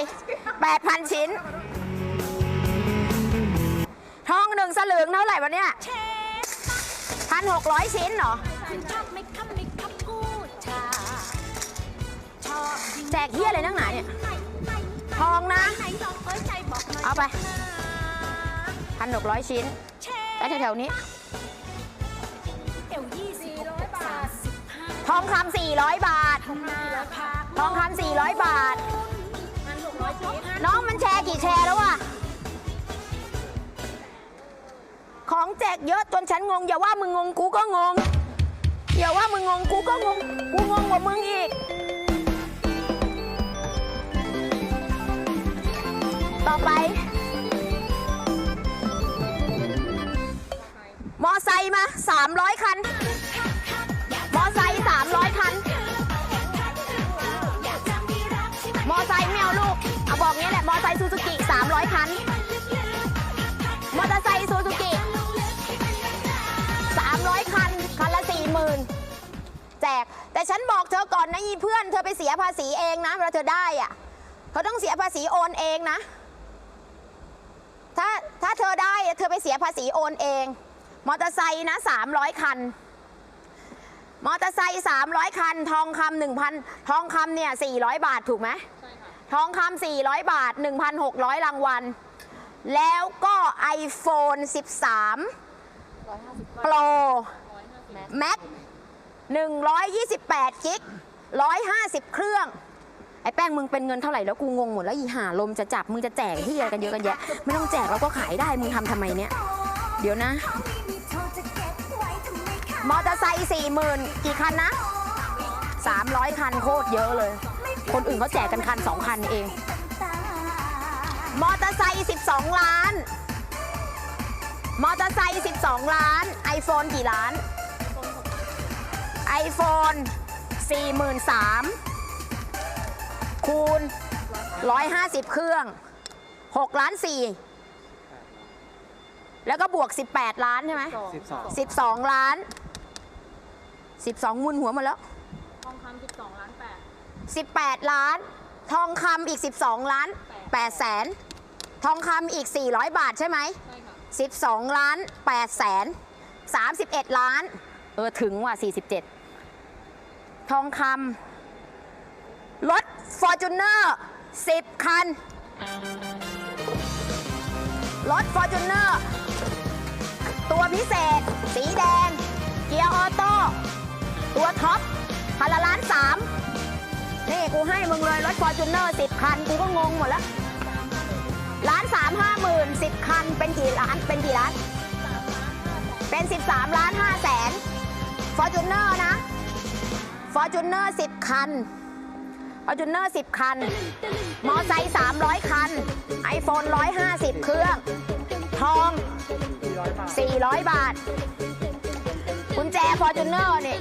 8,000 ชิ้น ทองหนึ่งสลึงเท่าไหร่วะเนี่ยพันหกร้อยชิ้นเหรอ แจกเฮียอะไรนักหนาเนี่ย ทองนะ เอาไปนะพันหกร้อยชิ้นเช่แล้วแถวๆนี้ทองคำ400 บาท ทองคำ400 บาท น้องมันแชร์กี่แชร์แล้ววะของแจกเยอะจนฉันงง อย่าว่ามึงงงกูก็งง อย่าว่ามึงงงกูก็งง กูงงกว่ามึงอีก ต่อไป มอไซค์มา 300 คัน มอไซค์300 คัน มอไซค์ไม่เอาลูก บอกงี้แหละ มอไซค์ซูซูกิ 300 คัน มอเตอร์ไซค์ซูซูกิ 300 คัน คันละ 40,000 แจก แต่ฉันบอกเธอก่อนนะยีเพื่อน เธอไปเสียภาษีเองนะเวลาเธอได้อะเธอต้องเสียภาษีโอนเองนะ ถ้าถ้าเธอได้เธอไปเสียภาษีโอนเอง มอเตอร์ไซค์นะ 300 คันมอเตอร์ไซค์300 คัน ทองคำ1,000ทองคำเนี่ย 400 บาทถูกไหม ทองคำ400 บาท 1,600 รางวัล แล้วก็ iPhone 13 Pro Max 128กิก150 เครื่อง ไอ้แป้งมึงเป็นเงินเท่าไหร่แล้วกูงงหมดแล้วอีห่าลมจะจับมึงจะแจกที่อะไรกันเยอะกันแยะ ไม่ต้องแจกเราก็ขายได้มึงทำทำไมเนี่ย เดี๋ยวนะ มอเตอร์ไซค์สี่หมื่นกี่คันนะ 300 คันโคตรเยอะเลย คนอื่นเขาแจกกันคัน2คันเอง มอเตอร์ไซค์12 ล้าน มอเตอร์ไซค์12 ล้าน iPhone กี่ล้าน iPhone 43,000คูณ 150 เครื่อง 6 ล้าน 4 แล้วก็บวก 18 ล้านใช่ไหม12 12 ล้าน 12 มุนหัวหมาแล้ว ทองคำ12ล้านแปด 18 ล้าน ทองคำอีก 12 ล้าน8แสน ทองคำอีก 400 บาทใช่ไหมใช่ค่ะ12 ล้าน8แสน 31 ล้าน เออ ถึงว่ะ 47 ทองคำรถ Fortuner 10 คัน รถ Fortuner ตัวพิเศษ สีแดง เกียร์ออโต้ กูให้มึงเลยรถฟอร์จูเนอร์สิบคัน กูก็งงหมดแล้วล้านสามห้าหมื่นสิบคันเป็นกี่ล้านเป็นกี่ล้าน เป็นสิบสามล้านห้าแสนฟอร์จูเนอร์นะฟอร์จูเนอร์สิบคันฟอร์จูเนอร์สิบคัน มอไซค์สามร้อยคัน ไอโฟนร้อยห้าสิบเครื่อง ทองสี่ร้อยบาทกุญแจฟอร์จูเนอร์เนี่ย